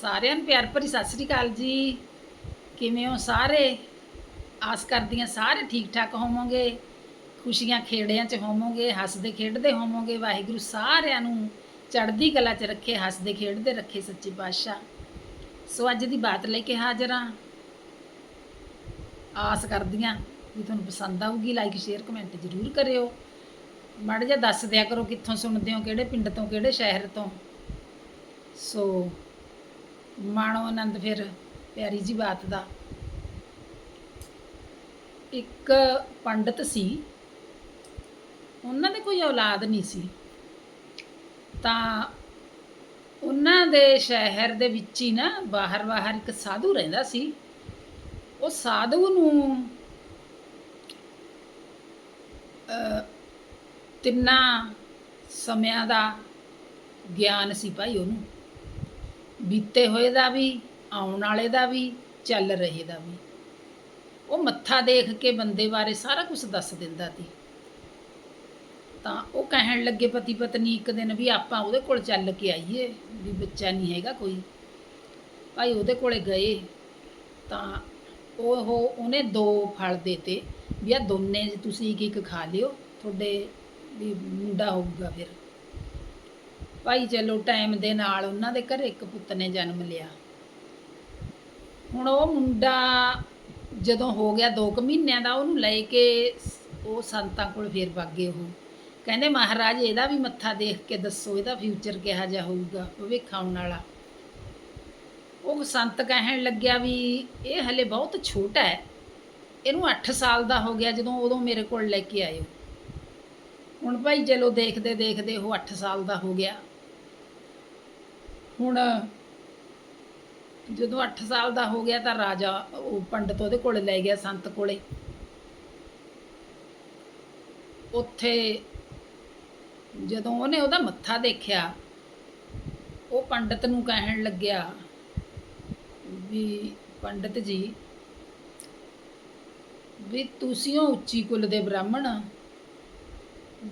ਸਾਰਿਆਂ ਨੂੰ ਪਿਆਰ ਭਰੀ ਸਤਿ ਸ੍ਰੀ ਅਕਾਲ ਜੀ। ਕਿਵੇਂ ਹੋ ਸਾਰੇ? ਆਸ ਕਰਦੀ ਹਾਂ ਸਾਰੇ ਠੀਕ ਠਾਕ ਹੋਵੋਗੇ, ਖੁਸ਼ੀਆਂ ਖੇੜਿਆਂ 'ਚ ਹੋਵੋਗੇ, ਹੱਸਦੇ ਖੇਡਦੇ ਹੋਵੋਗੇ। ਵਾਹਿਗੁਰੂ ਸਾਰਿਆਂ ਨੂੰ ਚੜ੍ਹਦੀ ਕਲਾ 'ਚ ਰੱਖੇ, ਹੱਸਦੇ ਖੇਡਦੇ ਰੱਖੇ ਸੱਚੇ ਪਾਤਸ਼ਾਹ। ਸੋ ਅੱਜ ਦੀ ਬਾਤ ਲੈ ਕੇ ਹਾਜ਼ਰ ਹਾਂ। ਆਸ ਕਰਦੀ ਹਾਂ ਵੀ ਤੁਹਾਨੂੰ ਪਸੰਦ ਆਊਗੀ ਲਾਈਕ ਸ਼ੇਅਰ ਕਮੈਂਟ ਜ਼ਰੂਰ ਕਰਿਓ। ਮਾੜਾ ਜਿਹਾ ਦੱਸ ਦਿਆ ਕਰੋ ਕਿੱਥੋਂ ਸੁਣਦੇ ਹੋ, ਕਿਹੜੇ ਪਿੰਡ ਤੋਂ, ਕਿਹੜੇ ਸ਼ਹਿਰ ਤੋਂ। ਸੋ ਮਾਣੋ ਆਨੰਦ ਫਿਰ ਪਿਆਰੀ ਜੀ ਬਾਤ ਦਾ। ਇੱਕ ਪੰਡਤ ਸੀ ਉਹਨਾਂ ਦੇ ਕੋਈ ਔਲਾਦ ਨਹੀਂ ਸੀ। ਤਾਂ ਉਹਨਾਂ ਦੇ ਸ਼ਹਿਰ ਦੇ ਵਿੱਚ ਹੀ ਨਾ ਬਾਹਰ ਬਾਹਰ ਇੱਕ ਸਾਧੂ ਰਹਿੰਦਾ ਸੀ। ਉਹ ਸਾਧੂ ਨੂੰ ਅਹ, ਤਿੰਨਾਂ ਸਮਿਆਂ ਦਾ ਗਿਆਨ ਸੀ ਭਾਈ ਉਹਨੂੰ। ਬੀਤੇ ਹੋਏ ਦਾ ਵੀ, ਆਉਣ ਵਾਲੇ ਦਾ ਵੀ, ਚੱਲ ਰਹੇ ਦਾ ਵੀ। ਉਹ ਮੱਥਾ ਦੇਖ ਕੇ ਬੰਦੇ ਬਾਰੇ ਸਾਰਾ ਕੁਝ ਦੱਸ ਦਿੰਦਾ ਸੀ। ਤਾਂ ਉਹ ਕਹਿਣ ਲੱਗੇ ਪਤੀ ਪਤਨੀ, ਇੱਕ ਦਿਨ ਵੀ ਆਪਾਂ ਉਹਦੇ ਕੋਲ ਚੱਲ ਕੇ ਆਈਏ, ਵੀ ਬੱਚਾ ਨਹੀਂ ਹੈਗਾ ਕੋਈ। ਭਾਈ ਉਹਦੇ ਕੋਲੇ ਗਏ, ਤਾਂ ਉਹ ਉਹਨੇ ਦੋ ਫਲ ਦੇਤੇ, ਵੀ ਆ ਦੋਨੇ ਤੁਸੀਂ ਇੱਕ ਇੱਕ ਖਾ ਲਿਓ, ਤੁਹਾਡੇ ਵੀ ਮੁੰਡਾ ਹੋਊਗਾ ਫਿਰ। ਭਾਈ ਚਲੋ ਟਾਈਮ ਦੇ ਨਾਲ ਉਹਨਾਂ ਦੇ ਘਰੇ ਇੱਕ ਪੁੱਤ ਨੇ ਜਨਮ ਲਿਆ। ਹੁਣ ਉਹ ਮੁੰਡਾ ਜਦੋਂ ਹੋ ਗਿਆ 2 ਕੁ ਮਹੀਨਿਆਂ ਦਾ, ਉਹਨੂੰ ਲੈ ਕੇ ਉਹ ਸੰਤਾਂ ਕੋਲ ਫੇਰ ਵਾਗੇ ਉਹ। ਕਹਿੰਦੇ ਮਹਾਰਾਜ, ਇਹਦਾ ਵੀ ਮੱਥਾ ਦੇਖ ਕੇ ਦੱਸੋ, ਇਹਦਾ ਫਿਊਚਰ ਕਿਹਾ ਜਾ ਹੋਊਗਾ, ਭਵਿੱਖ ਆਉਣ ਵਾਲਾ। ਉਹ ਸੰਤ ਕਹਿਣ ਲੱਗਿਆ ਵੀ ਇਹ ਹਲੇ ਬਹੁਤ ਛੋਟਾ ਹੈ। ਇਹਨੂੰ 8 ਸਾਲ ਦਾ ਹੋ ਗਿਆ ਜਦੋਂ ਉਦੋਂ ਮੇਰੇ ਕੋਲ ਲੈ ਕੇ ਆਇਓ। ਹੁਣ ਭਾਈ ਚਲੋ ਦੇਖਦੇ ਦੇਖਦੇ ਉਹ 8 ਸਾਲ ਦਾ ਹੋ ਗਿਆ। ਹੁਣ ਜਦੋਂ 8 ਸਾਲ ਦਾ ਹੋ ਗਿਆ ਤਾਂ ਰਾਜਾ ਉਹ ਪੰਡਤ ਉਹਦੇ ਕੋਲ ਲੈ ਗਿਆ ਸੰਤ ਕੋਲੇ। ਉੱਥੇ ਜਦੋਂ ਉਹਨੇ ਉਹਦਾ ਮੱਥਾ ਦੇਖਿਆ, ਉਹ ਪੰਡਤ ਨੂੰ ਕਹਿਣ ਲੱਗਿਆ ਵੀ ਪੰਡਤ ਜੀ, ਵੀ ਤੁਸੀਂ ਉਹ ਉੱਚੀ ਕੁਲ ਦੇ ਬ੍ਰਾਹਮਣ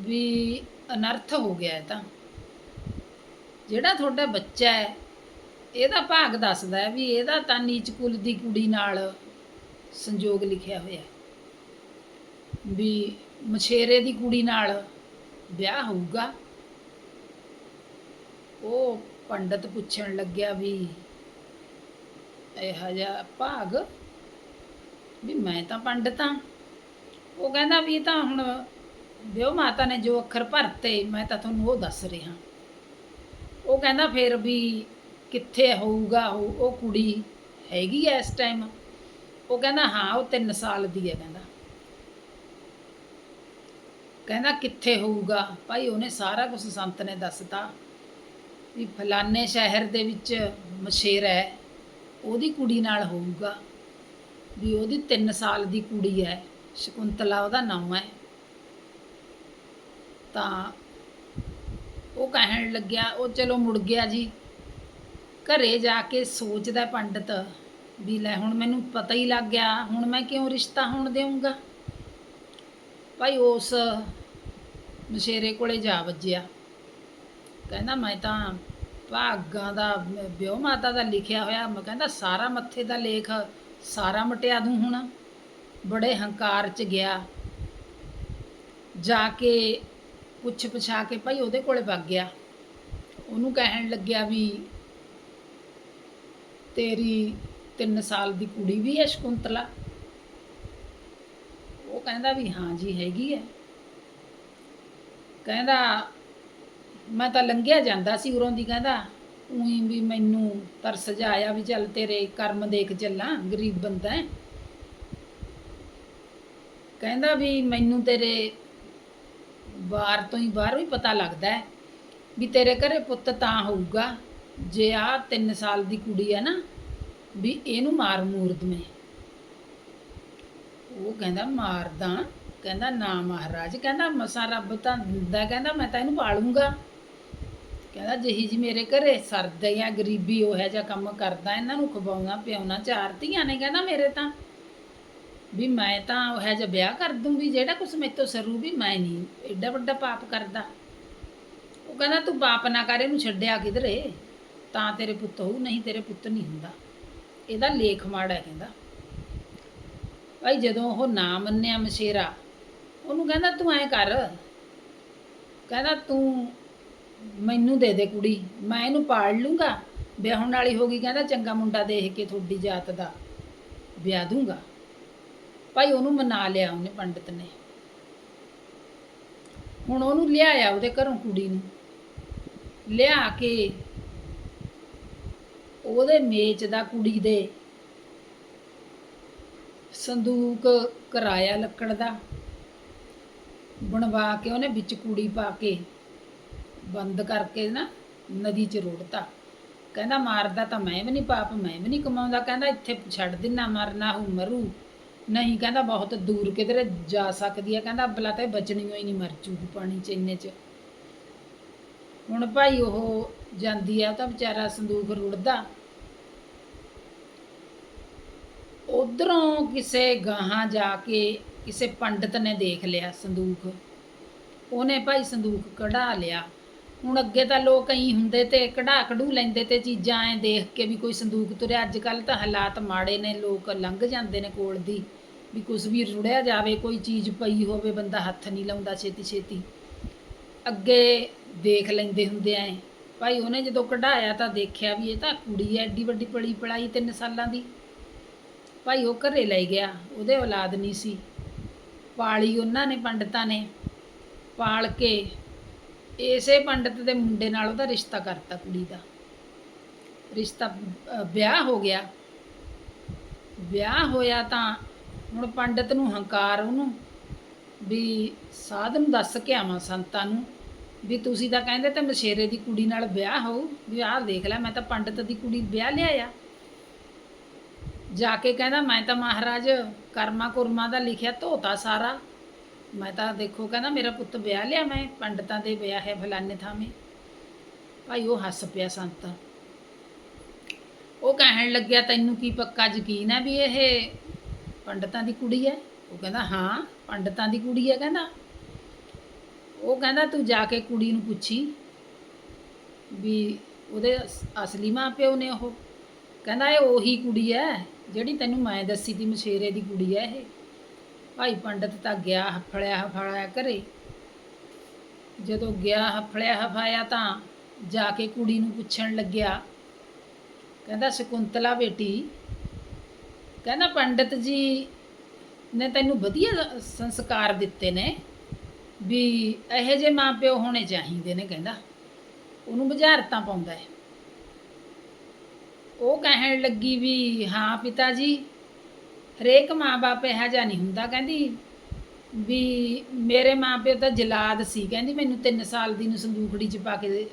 ਵੀ ਅਨਰਥ ਹੋ ਗਿਆ ਤਾਂ। ਜਿਹੜਾ ਤੁਹਾਡਾ ਬੱਚਾ ਹੈ, ਇਹਦਾ ਭਾਗ ਦੱਸਦਾ ਹੈ ਵੀ ਇਹਦਾ ਤਾਂ ਨੀਚ ਕੁਲ ਦੀ ਕੁੜੀ ਨਾਲ ਸੰਜੋਗ ਲਿਖਿਆ ਹੋਇਆ ਵੀ ਮਛੇਰੇ ਦੀ ਕੁੜੀ ਨਾਲ ਵਿਆਹ ਹੋਊਗਾ। ਉਹ ਪੰਡਤ ਪੁੱਛਣ ਲੱਗਿਆ ਵੀ ਇਹ ਜਿਹਾ ਭਾਗ ਵੀ ਮੈਂ ਤਾਂ ਪੰਡਤ ਹਾਂ। ਉਹ ਕਹਿੰਦਾ ਵੀ ਇਹ ਤਾਂ ਹੁਣ ਵਿਓ ਮਾਤਾ ਨੇ ਜੋ ਅੱਖਰ ਭਰਤੇ, ਮੈਂ ਤਾਂ ਤੁਹਾਨੂੰ ਉਹ ਦੱਸ ਰਿਹਾ। ਉਹ ਕਹਿੰਦਾ ਫਿਰ ਵੀ ਕਿੱਥੇ ਹੋਊਗਾ ਉਹ ਉਹ ਕੁੜੀ ਹੈਗੀ ਐ ਇਸ ਟਾਈਮ ਉਹ ਕਹਿੰਦਾ ਹਾਂ, ਉਹ 3 ਸਾਲ ਦੀ ਹੈ ਕਹਿੰਦਾ। ਕਹਿੰਦਾ ਕਿੱਥੇ ਹੋਊਗਾ? ਭਾਈ ਉਹਨੇ ਸਾਰਾ ਕੁਝ ਸੰਤ ਨੇ ਦੱਸਤਾ ਵੀ ਫਲਾਨੇ ਸ਼ਹਿਰ ਦੇ ਵਿੱਚ ਮਸ਼ੇਰ ਹੈ, ਉਹਦੀ ਕੁੜੀ ਨਾਲ ਹੋਊਗਾ ਵੀ ਉਹਦੀ 3 ਸਾਲ ਦੀ ਕੁੜੀ ਹੈ, ਸ਼ਕੁੰਤਲਾ ਉਹਦਾ ਨਾਮ ਹੈ। ਤਾਂ ਉਹ ਕਹਿਣ ਲੱਗਿਆ, ਉਹ ਚਲੋ ਮੁੜ ਗਿਆ ਜੀ। ਘਰੇ ਜਾ ਕੇ ਸੋਚਦਾ ਪੰਡਤ ਵੀ ਲੈ ਹੁਣ ਮੈਨੂੰ ਪਤਾ ਹੀ ਲੱਗ ਗਿਆ, ਹੁਣ ਮੈਂ ਕਿਉਂ ਰਿਸ਼ਤਾ ਹੋਣ ਦੇਵਾਂਗਾ ਭਾਈ ਉਸ ਮਸ਼ੇਰੇ ਕੋਲੇ ਜਾ ਵੱਜਿਆ। ਕਹਿੰਦਾ, ਮੈਂ ਤਾਂ ਭਾਗਾਂ ਦਾ ਵਿਓ ਮਾਤਾ ਦਾ ਲਿਖਿਆ ਹੋਇਆ, ਮੈਂ ਕਹਿੰਦਾ, ਸਾਰਾ ਮੱਥੇ ਦਾ ਲੇਖ ਸਾਰਾ ਮਟਿਆ ਦੂੰ ਹੁਣ। ਬੜੇ ਹੰਕਾਰ ਚ ਗਿਆ। ਜਾ ਕੇ ਪੁੱਛ ਪਛਾ ਕੇ ਭਾਈ ਉਹਦੇ ਕੋਲੇ ਵਗ ਗਿਆ। ਉਹਨੂੰ ਕਹਿਣ ਲੱਗਿਆ ਵੀ ਤੇਰੀ 3 ਸਾਲ ਦੀ ਕੁੜੀ ਵੀ ਹੈ ਸ਼ਕੁੰਤਲਾ। ਉਹ ਕਹਿੰਦਾ ਵੀ ਹਾਂ ਜੀ, ਹੈਗੀ ਹੈ। ਕਹਿੰਦਾ ਮੈਂ ਤਾਂ ਲੰਘਿਆ ਜਾਂਦਾ ਸੀ ਉਰੋਂ ਦੀ, ਕਹਿੰਦਾ ਉਹੀ ਵੀ ਮੈਨੂੰ ਤਰਸ ਜਾਇਆ ਵੀ ਚੱਲ ਤੇਰੇ ਕਰਮ ਦੇਖ ਚੱਲਾਂ, ਗਰੀਬ ਬੰਦਾ ਹੈ। ਕਹਿੰਦਾ ਵੀ ਮੈਨੂੰ ਤੇਰੇ ਬਾਹਰ ਤੋਂ ਹੀ ਬਾਹਰ ਵੀ ਪਤਾ ਲੱਗਦਾ ਹੈ ਵੀ ਤੇਰੇ ਘਰੇ ਪੁੱਤ ਤਾਂ ਹੋਊਗਾ, ਜੇ ਆ 3 ਸਾਲ ਦੀ ਕੁੜੀ ਹੈ ਨਾ, ਵੀ ਇਹਨੂੰ ਮਾਰ ਮੂਰ ਦਵੇਂ। ਉਹ ਕਹਿੰਦਾ ਮਾਰਦਾ ਕਹਿੰਦਾ, ਨਾ ਮਹਾਰਾਜ। ਕਹਿੰਦਾ, ਮਸਾ ਰੱਬ ਤਾਂ ਦਿੰਦਾ। ਕਹਿੰਦਾ, ਮੈਂ ਤਾਂ ਇਹਨੂੰ ਪਾਲੂੰਗਾ। ਕਹਿੰਦਾ, ਜਿਹੀ ਜੀ ਮੇਰੇ ਘਰੇ ਸਰਦੇ ਜਾਂ ਗਰੀਬੀ ਉਹ ਹੈ ਜਿਹਾ ਕੰਮ ਕਰਦਾ, ਇਹਨਾਂ ਨੂੰ ਖਵਾਉਣਾ, ਪਿਆਉਣਾ, ਚਾਰ ਧੀਆਂ ਨੇ। ਕਹਿੰਦਾ, ਮੇਰੇ ਤਾਂ ਵੀ ਮੈਂ ਤਾਂ ਉਹ ਜਿਹਾ ਵਿਆਹ ਕਰ ਦੂੰਗੀ, ਜਿਹੜਾ ਕੁਛ ਮੇਰੇ ਤੋਂ ਸਰੂ ਵੀ ਮੈਂ ਨਹੀਂ ਐਡਾ ਵੱਡਾ ਪਾਪ ਕਰਦਾ। ਉਹ ਕਹਿੰਦਾ, ਤੂੰ ਪਾਪ ਨਾ ਕਰ, ਇਹਨੂੰ ਛੱਡਿਆ ਕਿਧਰੇ? ਤਾਂ ਤੇਰੇ ਪੁੱਤ ਹੋਊ, ਨਹੀਂ ਤੇਰੇ ਪੁੱਤ ਨਹੀਂ ਹੁੰਦਾ। ਇਹਦਾ ਲੇਖ ਮਾੜਾ ਹੈ ਕਹਿੰਦਾ। ਭਾਈ ਜਦੋਂ ਉਹ ਨਾ ਮੰਨਿਆ ਮਸ਼ੇਰਾ, ਉਹਨੂੰ ਕਹਿੰਦਾ, ਤੂੰ ਐ ਕਰ। ਕਹਿੰਦਾ, ਤੂੰ ਮੈਨੂੰ ਦੇ ਦੇ ਕੁੜੀ, ਮੈਂ ਇਹਨੂੰ ਪਾਲ ਲੂੰਗਾ। ਵਿਆਹਣ ਵਾਲੀ ਹੋ ਗਈ, ਕਹਿੰਦਾ, ਚੰਗਾ ਮੁੰਡਾ ਦੇਖ ਕੇ ਤੁਹਾਡੀ ਜਾਤ ਦਾ ਵਿਆਹ ਦੂੰਗਾ। ਭਾਈ ਉਹਨੂੰ ਮਨਾ ਲਿਆ ਉਹਨੇ ਪੰਡਤ ਨੇ। ਹੁਣ ਉਹਨੂੰ ਲਿਆਇਆ ਉਹਦੇ ਘਰੋਂ ਕੁੜੀ ਨੂੰ। ਲਿਆ ਕੇ ਉਹਦੇ ਮੇਚ ਦਾ ਕੁੜੀ ਦੇ ਸੰਦੂਕ ਕਰਾਇਆ ਲੱਕੜ ਦਾ। ਬਣਵਾ ਕੇ ਉਹਨੇ ਵਿੱਚ ਕੁੜੀ ਪਾ ਕੇ ਬੰਦ ਕਰਕੇ ਨਾ ਨਦੀ 'ਚ ਰੋੜਤਾ। ਕਹਿੰਦਾ ਮਾਰਦਾ ਤਾਂ ਮੈਂ ਵੀ ਨਹੀਂ ਪਾਪ, ਮੈਂ ਵੀ ਨਹੀਂ ਕਮਾਉਂਦਾ। ਕਹਿੰਦਾ ਇੱਥੇ ਛੱਡ ਦਿਨਾ, ਮਰਨਾ ਹੂ ਮਰੂ। ਨਹੀਂ, ਕਹਿੰਦਾ ਬਹੁਤ ਦੂਰ ਕਿਧਰੇ ਜਾ ਸਕਦੀ ਹੈ ਕਹਿੰਦਾ ਬਲਾ ਤੇ ਬਚਣੀ ਹੋਈ ਨਹੀਂ ਮਰ ਜੂਗੀ ਪਾਣੀ 'ਚ ਇੰਨੇ 'ਚ। ਹੁਣ ਭਾਈ ਉਹ ਜਾਂਦੀ ਆ ਤਾਂ ਵਿਚਾਰਾ ਸੰਦੂਕ ਰੁੜਦਾ। ਉਧਰੋਂ ਕਿਸੇ ਗਾਹਾਂ ਜਾ ਕੇ ਕਿਸੇ ਪੰਡਤ ਨੇ ਦੇਖ ਲਿਆ ਸੰਦੂਕ ਉਹਨੇ ਭਾਈ ਸੰਦੂਕ ਕਢਾ ਲਿਆ। ਹੁਣ ਅੱਗੇ ਤਾਂ ਲੋਕ ਕਈ ਹੁੰਦੇ ਤੇ ਕਢਾ ਕਢੂ ਲੈਂਦੇ ਤੇ ਚੀਜ਼ਾਂ ਐ ਦੇਖ ਕੇ ਵੀ ਕੋਈ ਸੰਦੂਕ ਤੁਰਿਆ। ਅੱਜ ਕੱਲ ਤਾਂ ਹਾਲਾਤ ਮਾੜੇ ਨੇ, ਲੋਕ ਲੰਘ ਜਾਂਦੇ ਨੇ ਕੋਲ ਦੀ ਵੀ ਕੁਝ ਵੀ ਰੁੜਿਆ ਜਾਵੇ, ਕੋਈ ਚੀਜ਼ ਪਈ ਹੋਵੇ, ਬੰਦਾ ਹੱਥ ਨਹੀਂ ਲਾਉਂਦਾ ਛੇਤੀ ਛੇਤੀ। ਅੱਗੇ ਦੇਖ ਲੈਂਦੇ ਹੁੰਦੇ ਐ। ਭਾਈ ਉਹਨੇ ਜਦੋਂ ਕਢਾਇਆ ਤਾਂ ਦੇਖਿਆ ਵੀ ਇਹ ਤਾਂ ਕੁੜੀ ਐ, ਐਡੀ ਵੱਡੀ ਪਲੀ ਪੜਾਈ ਤਿੰਨ ਸਾਲਾਂ ਦੀ। ਭਾਈ ਉਹ ਘਰੇ ਲੈ ਗਿਆ, ਉਹਦੇ ਔਲਾਦ ਨਹੀਂ ਸੀ। ਪਾਲੀ ਉਹਨਾਂ ਨੇ ਪੰਡਤਾਂ ਨੇ। ਪਾਲ ਕੇ ਇਸੇ ਪੰਡਤ ਦੇ ਮੁੰਡੇ ਨਾਲ ਉਹਦਾ ਰਿਸ਼ਤਾ ਕਰਤਾ ਕੁੜੀ ਦਾ। ਰਿਸ਼ਤਾ ਵਿਆਹ ਹੋ ਗਿਆ। ਵਿਆਹ ਹੋਇਆ ਤਾਂ ਹੁਣ ਪੰਡਤ ਨੂੰ ਹੰਕਾਰ ਉਹਨੂੰ ਵੀ ਸਾਧ ਨੂੰ ਦੱਸ ਕੇ ਆਵਾਂ ਸੰਤਾਂ ਨੂੰ ਵੀ ਤੁਸੀਂ ਤਾਂ ਕਹਿੰਦੇ ਤੇ ਮਸ਼ੇਰੇ ਦੀ ਕੁੜੀ ਨਾਲ ਵਿਆਹ ਹੋਊ, ਵੀ ਆਹ ਦੇਖ ਲੈ ਮੈਂ ਤਾਂ ਪੰਡਤ ਦੀ ਕੁੜੀ ਵਿਆਹ ਲਿਆਇਆ। ਜਾ ਕੇ ਕਹਿੰਦਾ, ਮੈਂ ਤਾਂ ਮਹਾਰਾਜ ਕਰਮਾ ਕੁਰਮਾ ਦਾ ਲਿਖਿਆ ਧੋਤਾ ਸਾਰਾ ਮੈਂ ਤਾਂ ਦੇਖੋ, ਕਹਿੰਦਾ ਮੇਰਾ ਪੁੱਤ ਵਿਆਹ ਲਿਆ ਮੈਂ, ਪੰਡਤਾਂ ਦੇ ਵਿਆਹ ਹੈ ਫਲਾਨੇ ਥਾਵੇਂ। ਭਾਈ, ਉਹ ਹੱਸ ਪਿਆ ਸੰਤ। ਉਹ ਕਹਿਣ ਲੱਗਿਆ, ਤੈਨੂੰ ਕੀ ਪੱਕਾ ਯਕੀਨ ਹੈ ਵੀ ਇਹ ਪੰਡਤਾਂ ਦੀ ਕੁੜੀ ਹੈ? ਉਹ ਕਹਿੰਦਾ, ਹਾਂ, ਪੰਡਤਾਂ ਦੀ ਕੁੜੀ ਹੈ, ਕਹਿੰਦਾ। ਉਹ ਕਹਿੰਦਾ, ਤੂੰ ਜਾ ਕੇ ਕੁੜੀ ਨੂੰ ਪੁੱਛੀ ਵੀ ਉਹਦੇ ਅਸਲੀ ਮਾਂ ਪਿਓ ਨੇ ਉਹ? ਕਹਿੰਦਾ, ਇਹ ਉਹੀ ਕੁੜੀ ਹੈ ਜਿਹੜੀ ਤੈਨੂੰ ਮੈਂ ਦੱਸੀ ਦੀ ਮਸ਼ੇਰੇ ਦੀ ਕੁੜੀ ਹੈ ਇਹ। ਭਾਈ ਪੰਡਤ ਤਾਂ ਗਿਆ ਹਫੜਿਆ ਹਫਾਇਆ ਘਰੇ। ਜਦੋਂ ਗਿਆ ਹਫੜਿਆ ਹਫਾਇਆ ਤਾਂ ਜਾ ਕੇ ਕੁੜੀ ਨੂੰ ਪੁੱਛਣ ਲੱਗਿਆ। ਕਹਿੰਦਾ, ਸ਼ਕੁੰਤਲਾ ਬੇਟੀ, ਕਹਿੰਦਾ ਪੰਡਤ ਜੀ ਨੇ ਤੈਨੂੰ ਵਧੀਆ ਸੰਸਕਾਰ ਦਿੱਤੇ ਨੇ ਵੀ ਇਹੋ ਜਿਹੇ ਮਾਪਿਓ ਹੋਣੇ ਚਾਹੀਦੇ ਨੇ, ਕਹਿੰਦਾ। ਉਹਨੂੰ ਬੁਝਾਰਤਾਂ ਪਾਉਂਦਾ ਹੈ। ਉਹ ਕਹਿਣ ਲੱਗੀ ਵੀ, ਹਾਂ ਪਿਤਾ ਜੀ ਹਰੇਕ ਮਾਂ-ਬਾਪ ਇਹੋ ਜਿਹਾ ਨਹੀਂ ਹੁੰਦਾ, ਕਹਿੰਦੀ ਵੀ ਮੇਰੇ ਮਾਪਿਓ ਤਾਂ ਜਲਾਦ ਸੀ, ਕਹਿੰਦੀ ਮੈਨੂੰ 3 ਸਾਲ ਦੀ ਨੂੰ ਸੰਦੂਕੜੀ 'ਚ ਪਾ ਕੇ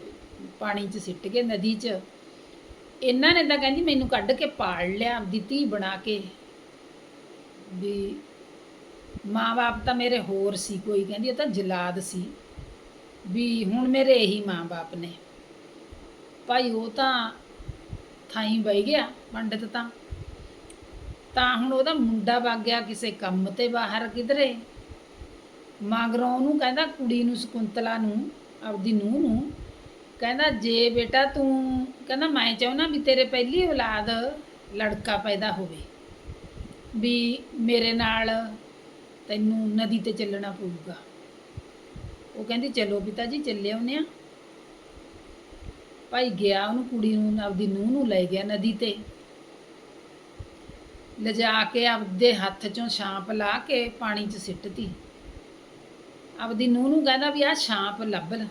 ਪਾਣੀ 'ਚ ਸਿੱਟ ਕੇ ਨਦੀ 'ਚ। ਇਹਨਾਂ ਨੇ ਤਾਂ ਕਹਿੰਦੀ ਮੈਨੂੰ ਕੱਢ ਕੇ ਪਾਲ ਲਿਆ, ਆਪਦੀ ਧੀ ਬਣਾ ਕੇ। ਵੀ ਮਾਂ-ਬਾਪ ਤਾਂ ਮੇਰੇ ਹੋਰ ਸੀ, ਕੋਈ ਕਹਿੰਦੀ ਇਹ ਤਾਂ ਜਲਾਦ ਸੀ। ਵੀ ਹੁਣ ਮੇਰੇ ਇਹੀ ਮਾਂ-ਬਾਪ ਨੇ। ਭਾਈ ਉਹ ਤਾਂ ਥਾਈ ਬਹਿ ਗਿਆ, ਪੰਡਤ ਤਾਂ। ਤਾਂ ਹੁਣ ਉਹਦਾ ਮੁੰਡਾ ਵਗ ਗਿਆ ਕਿਸੇ ਕੰਮ ਤੇ ਬਾਹਰ ਕਿਧਰੇ। ਮਗਰੋਂ ਉਹਨੂੰ ਕਹਿੰਦਾ ਕੁੜੀ ਨੂੰ, ਸ਼ਕੁੰਤਲਾ ਨੂੰ, ਆਪਦੀ ਨੂੰਹ ਨੂੰ, ਕਹਿੰਦਾ, ਜੇ ਬੇਟਾ ਤੂੰ ਕਹਿੰਦਾ, ਮੈਂ ਚਾਹੁੰਦਾ ਵੀ ਤੇਰੇ ਪਹਿਲੀ ਔਲਾਦ ਲੜਕਾ ਪੈਦਾ ਹੋਵੇ, ਵੀ ਮੇਰੇ ਨਾਲ ਤੈਨੂੰ ਨਦੀ ਤੇ ਚੱਲਣਾ ਪਊਗਾ। ਉਹ ਕਹਿੰਦੀ, ਚਲੋ ਪਿਤਾ ਜੀ, ਚੱਲੇ ਆਉਨੇ ਆ ਭਾਈ ਗਿਆ ਉਹਨੂੰ, ਕੁੜੀ ਨੂੰ, ਆਪਦੀ ਨੂੰਹ ਨੂੰ ਲੈ ਗਿਆ ਨਦੀ ਤੇ। ਲਿਜਾ ਕੇ ਆਪਦੇ ਹੱਥ ਚੋਂ ਛਾਂਪ ਲਾ ਕੇ ਪਾਣੀ 'ਚ ਸਿੱਟਤੀ। ਆਪਦੀ ਨੂੰਹ ਨੂੰ ਕਹਿੰਦਾ ਵੀ ਆਹ ਛਾਂਪ ਲੱਭ ਲੈ।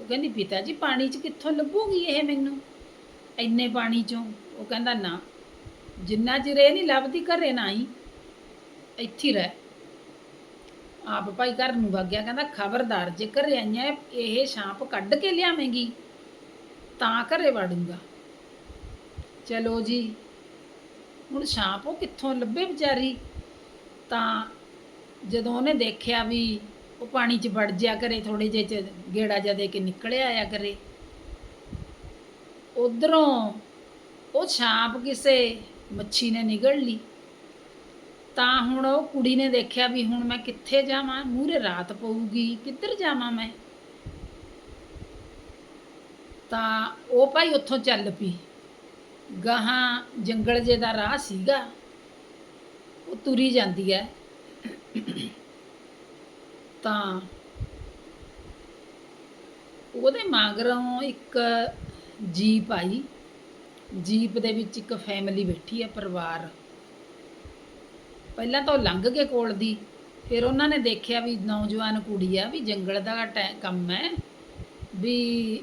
ਉਹ ਕਹਿੰਦੀ ਪਿਤਾ ਜੀ ਪਾਣੀ 'ਚ ਕਿੱਥੋਂ ਲੱਭੂਗੀ ਇਹ ਮੈਨੂੰ? ਇੰਨੇ ਪਾਣੀ 'ਚੋਂ। ਉਹ ਕਹਿੰਦਾ, ਨਾ, ਜਿੰਨਾ ਚਿਰ ਇਹ ਨਹੀਂ ਲੱਭਦੀ ਘਰੇ ਨਾ ਹੀ। ਇੱਥੇ ਰਹਿ। ਆਪ ਭਾਈ ਘਰ ਨੂੰ ਵਗ ਕਹਿੰਦਾ, ਖਬਰਦਾਰ ਜੇ ਘਰੇ ਆਈਆਂ, ਇਹ ਛਾਂਪ ਕੱਢ ਕੇ ਲਿਆਵੇਂਗੀ, ਤਾਂ ਘਰੇ ਵੜੂੰਗਾ। ਚਲੋ ਜੀ ਹੁਣ ਛਾਂਪ ਉਹ ਕਿੱਥੋਂ ਲੱਭੇ ਵਿਚਾਰੀ? ਤਾਂ ਜਦੋਂ ਉਹਨੇ ਦੇਖਿਆ ਵੀ ਉਹ ਪਾਣੀ 'ਚ ਵੜ ਜਿਆ ਕਰੇ ਥੋੜੇ ਜਿਹੇ ਚ ਗੇੜਾ ਜਿਹਾ ਦੇ ਕੇ ਨਿਕਲਿਆ ਆਇਆ ਕਰੇ। ਉਧਰੋਂ ਉਹ ਛਾਂਪ ਕਿਸੇ ਮੱਛੀ ਨੇ ਨਿਗਲ ਲਈ। ਤਾਂ ਹੁਣ ਉਹ ਕੁੜੀ ਨੇ ਦੇਖਿਆ ਵੀ ਹੁਣ ਮੈਂ ਕਿੱਥੇ ਜਾਵਾਂ? ਮੂਹਰੇ ਰਾਤ ਪਊਗੀ, ਕਿੱਧਰ ਜਾਵਾਂ ਮੈਂ? ਤਾਂ ਉਹ ਭਾਈ ਉੱਥੋਂ ਚੱਲ ਪਈ। ਗਾਹਾਂ ਜੰਗਲ ਜੇ ਦਾ ਰਾਹ ਸੀਗਾ, ਉਹ ਤੁਰੀ ਜਾਂਦੀ ਹੈ ਤਾਂ ਉਹਦੇ ਮਗਰੋਂ ਇੱਕ ਜੀਪ ਆਈ। ਜੀਪ ਦੇ ਵਿੱਚ ਇੱਕ ਫੈਮਿਲੀ ਬੈਠੀ ਹੈ ਪਰਿਵਾਰ। ਪਹਿਲਾਂ ਤਾਂ ਉਹ ਲੰਘ ਗਏ ਕੋਲ ਦੀ। ਫਿਰ ਉਹਨਾਂ ਨੇ ਦੇਖਿਆ ਵੀ ਨੌਜਵਾਨ ਕੁੜੀ ਆ, ਵੀ ਜੰਗਲ ਦਾ ਟੈ- ਕੰਮ ਹੈ ਵੀ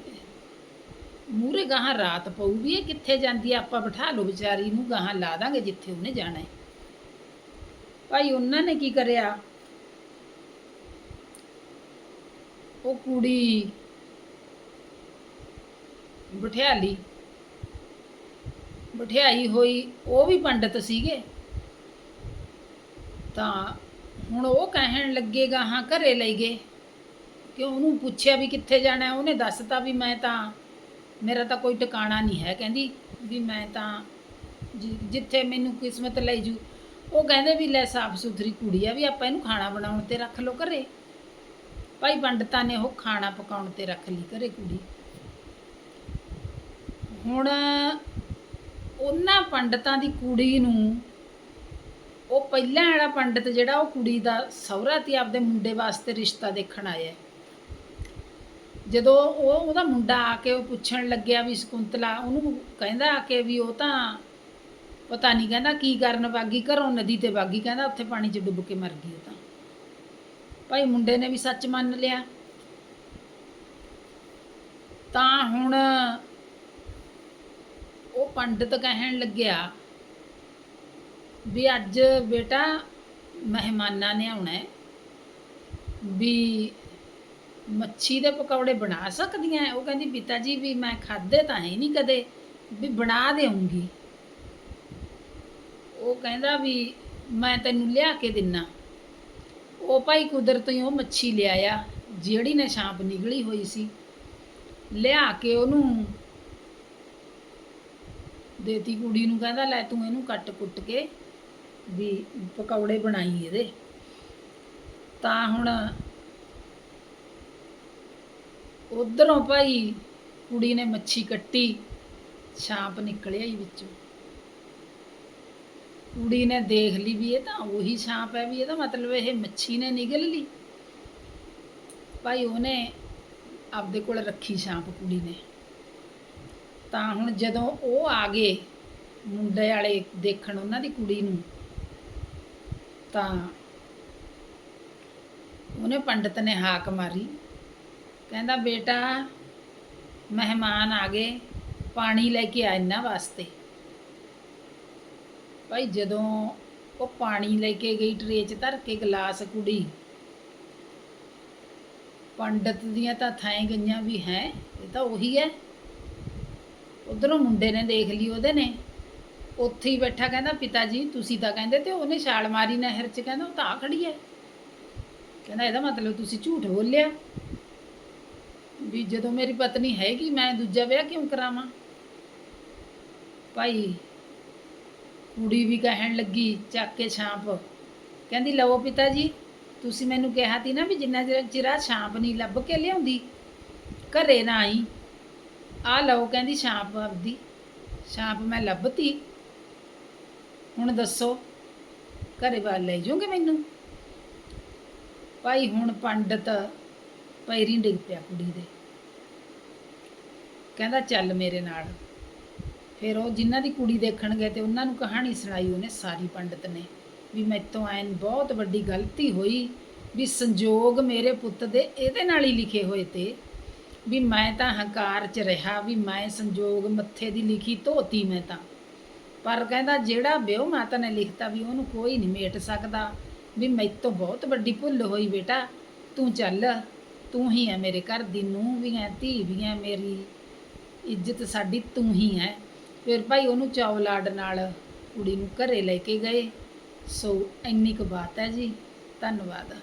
ਮੂਰੇ ਗਾਹਾਂ ਰਾਤ ਪਊਗੀ, ਇਹ ਕਿੱਥੇ ਜਾਂਦੀ ਆ? ਆਪਾਂ ਬਿਠਾ ਲਓ ਵਿਚਾਰੀ ਨੂੰ, ਗਾਹਾਂ ਲਾ ਦਾਂਗੇ ਜਿੱਥੇ ਉਹਨੇ ਜਾਣਾ ਹੈ। ਭਾਈ, ਉਹਨਾਂ ਨੇ ਕੀ ਕਰਿਆ? ਉਹ ਕੁੜੀ ਬਿਠਾ ਲਈ ਹੋਈ, ਉਹ ਵੀ ਪੰਡਤ ਸੀਗੇ। ਤਾਂ ਹੁਣ ਉਹ ਕਹਿਣ ਲੱਗੇਗਾ ਹਾਂ ਘਰੇ ਲਈ ਗਏ ਕਿ ਉਹਨੂੰ ਪੁੱਛਿਆ ਵੀ ਕਿੱਥੇ ਜਾਣਾ ਉਹਨੇ ਦੱਸਤਾ ਵੀ ਮੈਂ ਤਾਂ ਮੇਰਾ ਤਾਂ ਕੋਈ ਟਿਕਾਣਾ ਨਹੀਂ ਹੈ। ਕਹਿੰਦੀ ਵੀ ਮੈਂ ਤਾਂ ਜਿ- ਜਿੱਥੇ ਮੈਨੂੰ ਕਿਸਮਤ ਲਈ ਜੂ, ਉਹ ਕਹਿੰਦੇ ਵੀ ਲੈ ਸਾਫ਼ ਸੁਥਰੀ ਕੁੜੀ ਆ ਵੀ ਆਪਾਂ ਇਹਨੂੰ ਖਾਣਾ ਬਣਾਉਣ ਤੇ ਰੱਖ ਲਓ ਘਰੇ। ਭਾਈ ਪੰਡਤਾਂ ਨੇ ਉਹ ਖਾਣਾ ਪਕਾਉਣ ਤੇ ਰੱਖ ਲਈ ਘਰੇ ਕੁੜੀ। ਹੁਣ ਉਹਨਾਂ ਪੰਡਤਾਂ ਦੀ ਕੁੜੀ ਨੂੰ, ਉਹ ਪਹਿਲਾਂ ਵਾਲਾ ਪੰਡਤ ਜਿਹੜਾ ਉਹ ਕੁੜੀ ਦਾ ਸਹੁਰਾ ਤੇ ਆਪਦੇ ਮੁੰਡੇ ਵਾਸਤੇ ਰਿਸ਼ਤਾ ਦੇਖਣ ਆਇਆ। ਜਦੋਂ ਉਹ ਉਹਦਾ ਮੁੰਡਾ ਆ ਕੇ ਉਹ ਪੁੱਛਣ ਲੱਗਿਆ ਵੀ ਸ਼ਕੁੰਤਲਾ, ਉਹਨੂੰ ਕਹਿੰਦਾ ਆ ਕੇ ਵੀ ਉਹ ਤਾਂ ਪਤਾ ਨਹੀਂ ਕਹਿੰਦਾ ਕੀ ਕਰਨ ਵਾਗੀ, ਘਰੋਂ ਨਦੀ ਤੇ ਵਾਗੀ, ਕਹਿੰਦਾ ਉੱਥੇ ਪਾਣੀ 'ਚ ਡੁੱਬ ਕੇ ਮਰ ਗਈ ਉਹ ਤਾਂ। ਭਾਈ ਮੁੰਡੇ ਨੇ ਵੀ ਸੱਚ ਮੰਨ ਲਿਆ। ਤਾਂ ਹੁਣ ਉਹ ਪੰਡਤ ਕਹਿਣ ਲੱਗਿਆ ਵੀ ਅੱਜ ਬੇਟਾ ਮਹਿਮਾਨਾਂ ਨੇ ਆਉਣਾ ਹੈ ਵੀ ਮੱਛੀ ਦੇ ਪਕੌੜੇ ਬਣਾ ਸਕਦੀਆਂ ਹੈ? ਉਹ ਕਹਿੰਦੀ ਪਿਤਾ ਜੀ ਵੀ ਮੈਂ ਖਾਦੇ ਤਾਂ ਹੈ ਨਹੀਂ ਕਦੇ, ਵੀ ਬਣਾ ਦੇਵਾਂਗੀ ਉਹ ਕਹਿੰਦਾ ਵੀ, ਮੈਂ ਤੈਨੂੰ ਲਿਆ ਕੇ ਦਿੰਨਾ। ਉਹ ਭਾਈ ਕੁਦਰਤੋਂ ਉਹ ਮੱਛੀ ਲਿਆਇਆ ਜਿਹੜੀ ਨੇ ਛਾਂਪ ਨਿਕਲੀ ਹੋਈ ਸੀ। ਲਿਆ ਕੇ ਉਹਨੂੰ ਦੇਤੀ ਕੁੜੀ ਨੂੰ, ਕਹਿੰਦਾ, ਲੈ ਤੂੰ ਇਹਨੂੰ ਕੱਟ ਕੁੱਟ ਕੇ ਵੀ ਪਕੌੜੇ ਬਣਾਈ ਇਹਦੇ। ਤਾਂ ਹੁਣ ਉਧਰੋਂ ਭਾਈ ਕੁੜੀ ਨੇ ਮੱਛੀ ਕੱਟੀ, ਛਾਂਪ ਨਿਕਲਿਆ ਹੀ ਵਿੱਚੋਂ। ਕੁੜੀ ਨੇ ਦੇਖ ਲਈ ਵੀ ਇਹ ਤਾਂ ਉਹੀ ਛਾਂਪ ਹੈ ਵੀ ਇਹਦਾ ਮਤਲਬ ਇਹ ਮੱਛੀ ਨੇ ਨਿਗਲ ਲਈ। ਭਾਈ ਉਹਨੇ ਆਪਦੇ ਕੋਲ ਰੱਖੀ ਛਾਂਪ ਕੁੜੀ ਨੇ। ਤਾਂ ਹੁਣ ਜਦੋਂ ਉਹ ਆ ਗਏ ਮੁੰਡੇ ਵਾਲੇ ਦੇਖਣ ਉਹਨਾਂ ਦੀ ਕੁੜੀ ਨੂੰ, ਤਾਂ ਉਹਨੇ ਪੰਡਤ ਨੇ ਹਾਕ ਮਾਰੀ। ਕਹਿੰਦਾ, ਬੇਟਾ, ਮਹਿਮਾਨ ਆ ਗਏ, ਪਾਣੀ ਲੈ ਕੇ ਆ ਇਹਨਾਂ ਵਾਸਤੇ। ਭਾਈ, ਜਦੋਂ ਉਹ ਪਾਣੀ ਲੈ ਕੇ ਗਈ ਟਰੇ 'ਚ ਧਰ ਕੇ ਗਲਾਸ ਕੁੜੀ, ਪੰਡਤ ਦੀਆਂ ਤਾਂ ਥਾਂ ਗਈਆਂ ਵੀ ਹੈ, ਇਹ ਤਾਂ ਉਹੀ ਹੈ। ਉਧਰੋਂ ਮੁੰਡੇ ਨੇ ਦੇਖ ਲਈ ਉਹਦੇ ਨੇ। ਉੱਥੇ ਹੀ ਬੈਠਾ ਕਹਿੰਦਾ ਪਿਤਾ ਜੀ ਤੁਸੀਂ ਤਾਂ ਕਹਿੰਦੇ ਤੇ ਉਹਨੇ ਛਾਲ ਮਾਰੀ ਨਹਿਰ 'ਚ, ਕਹਿੰਦਾ ਉਹ ਤਾਂ ਆ ਖੜੀ ਹੈ। ਕਹਿੰਦਾ, ਇਹਦਾ ਮਤਲਬ ਤੁਸੀਂ ਝੂਠ ਬੋਲਿਆ? ਵੀ ਜਦੋਂ ਮੇਰੀ ਪਤਨੀ ਹੈਗੀ, ਮੈਂ ਦੂਜਾ ਵਿਆਹ ਕਿਉਂ ਕਰਾਵਾਂ? ਭਾਈ, ਕੁੜੀ ਵੀ ਕਹਿਣ ਲੱਗੀ, ਚੱਕ ਕੇ ਛਾਂਪ। ਕਹਿੰਦੀ, ਲਵੋ ਪਿਤਾ ਜੀ ਤੁਸੀਂ ਮੈਨੂੰ ਕਿਹਾ ਸੀ ਨਾ ਵੀ ਜਿੰਨਾ ਚਿਰ ਚਿਰਾ ਛਾਂਪ ਨਹੀਂ ਲੱਭ ਕੇ ਲਿਆਉਂਦੀ, ਘਰੇ ਨਾ ਆਈ। ਆ ਲਓ, ਕਹਿੰਦੀ, ਛਾਂਪ ਆਪਦੀ। ਛਾਂਪ ਮੈਂ ਲੱਭਤੀ। ਹੁਣ ਦੱਸੋ, ਘਰੇ ਵੱਲ ਲੈ ਜਾਓਗੇ ਮੈਨੂੰ? ਭਾਈ, ਹੁਣ ਪੰਡਤ ਪੈਰੀ ਡਿੱਗ ਪਿਆ ਕੁੜੀ ਦੇ। ਕਹਿੰਦਾ, ਚੱਲ ਮੇਰੇ ਨਾਲ। ਫਿਰ ਉਹ ਜਿਨ੍ਹਾਂ ਦੀ ਕੁੜੀ ਦੇਖਣ ਗਏ ਤੇ ਉਹਨਾਂ ਨੂੰ ਕਹਾਣੀ ਸੁਣਾਈ, ਉਹਨੇ ਸਾਰੀ ਪੰਡਤ ਨੇ, ਵੀ ਮੈਤੋਂ ਐਨ ਬਹੁਤ ਵੱਡੀ ਗਲਤੀ ਹੋਈ ਵੀ ਸੰਜੋਗ ਮੇਰੇ ਪੁੱਤ ਦੇ ਇਹਦੇ ਨਾਲ ਹੀ ਲਿਖੇ ਹੋਏ ਤੇ, ਵੀ ਮੈਂ ਤਾਂ ਹੰਕਾਰ 'ਚ ਰਿਹਾ, ਵੀ ਮੈਂ ਸੰਜੋਗ ਮੱਥੇ ਦੀ ਲਿਖੀ ਧੋਤੀ ਮੈਂ ਤਾਂ। ਪਰ ਕਹਿੰਦਾ, ਜਿਹੜਾ ਵਿਉ ਮਾਤਾ ਨੇ ਲਿਖਤਾ ਵੀ ਉਹਨੂੰ ਕੋਈ ਨਹੀਂ ਮੇਟ ਸਕਦਾ, ਵੀ ਮੈਤੋਂ ਬਹੁਤ ਵੱਡੀ ਭੁੱਲ ਹੋਈ ਬੇਟਾ, ਤੂੰ ਚੱਲ, ਤੂੰ ਹੀ ਹੈ ਮੇਰੇ ਘਰ ਦੀ ਨੂੰਹ ਵੀ ਹੈ ਧੀ ਵੀ ਹੈ ਮੇਰੀ। ਇੱਜ਼ਤ ਸਾਡੀ ਤੂੰ ਹੀ ਹੈ। ਫਿਰ ਭਾਈ ਉਹਨੂੰ ਚਾਉ ਲਾਡ ਨਾਲ ਕੁੜੀ ਨੂੰ ਘਰੇ ਲੈ ਕੇ ਗਏ। ਸੋ ਇੰਨੀ ਕੁ ਬਾਤ ਹੈ ਜੀ। ਧੰਨਵਾਦ।